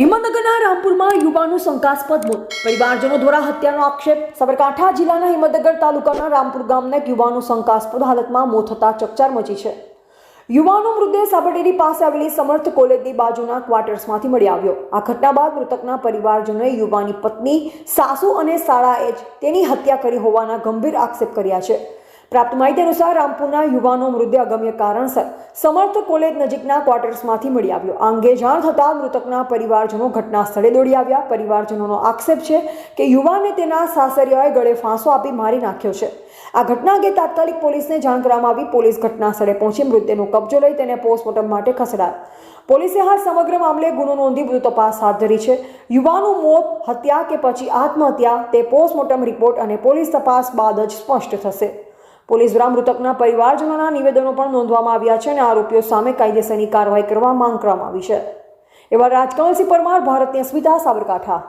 હિંમતનગરના રામપુરમાં યુવાનું શંકાસ્પદ મોત. પરિવારજનો દ્વારા હત્યાનો આક્ષેપ. સાબરકાંઠા જિલ્લાના હિંમતનગર તાલુકાના રામપુર ગામના એક યુવાનું શંકાસ્પદ હાલતમાં મોત થતા ચકચાર મચી છે. યુવાનો મૃતદેહ સાબરડેરી પાસે આવેલી સમર્થ કોલેજની બાજુના ક્વાર્ટર્સમાંથી મળી આવ્યો. આ ઘટના બાદ મૃતકના પરિવારજનોએ યુવાની પત્ની સાસુ અને શાળાએ જ તેની હત્યા કરી હોવાના ગંભીર આક્ષેપ કર્યા છે. પ્રાપ્ત માહિતી અનુસાર રામપુરના યુવાનો મૃતદેહ અગમ્ય કારણસર સમર્થ કોલેજ નજીકના ક્વાર્ટર્સમાંથી મળી આવ્યો. આ અંગે જાણ થતાં મૃતકના પરિવારજનો ઘટના સ્થળે દોડી આવ્યા. પરિવારજનોનો આક્ષેપ છે કે યુવાને તેના સાસરિયાએ ગળે ફાંસો આપી મારી નાખ્યો છે. આ ઘટના અંગે તાત્કાલિક પોલીસને જાણ કરવામાં આવી. પોલીસ ઘટના સ્થળે પહોંચી મૃતદેહનો કબજો લઈ તેને પોસ્ટમોર્ટમ માટે ખસેડાયો. પોલીસે હાલ સમગ્ર મામલે ગુનો નોંધી વધુ તપાસ હાથ ધરી છે. યુવાનું મોત, હત્યા કે પછી આત્મહત્યા તે પોસ્ટમોર્ટમ રિપોર્ટ અને પોલીસ તપાસ બાદ જ સ્પષ્ટ થશે. પોલીસ દ્વારા મૃતકના પરિવારજનોના નિવેદનો પણ નોંધવામાં આવ્યા છે અને આરોપીઓ સામે કાયદેસરની કાર્યવાહી કરવા માંગ કરવામાં આવી છે. એવા રાજકમલસિંહ પરમાર ભારતની અસ્મિતા સાબરકાંઠા.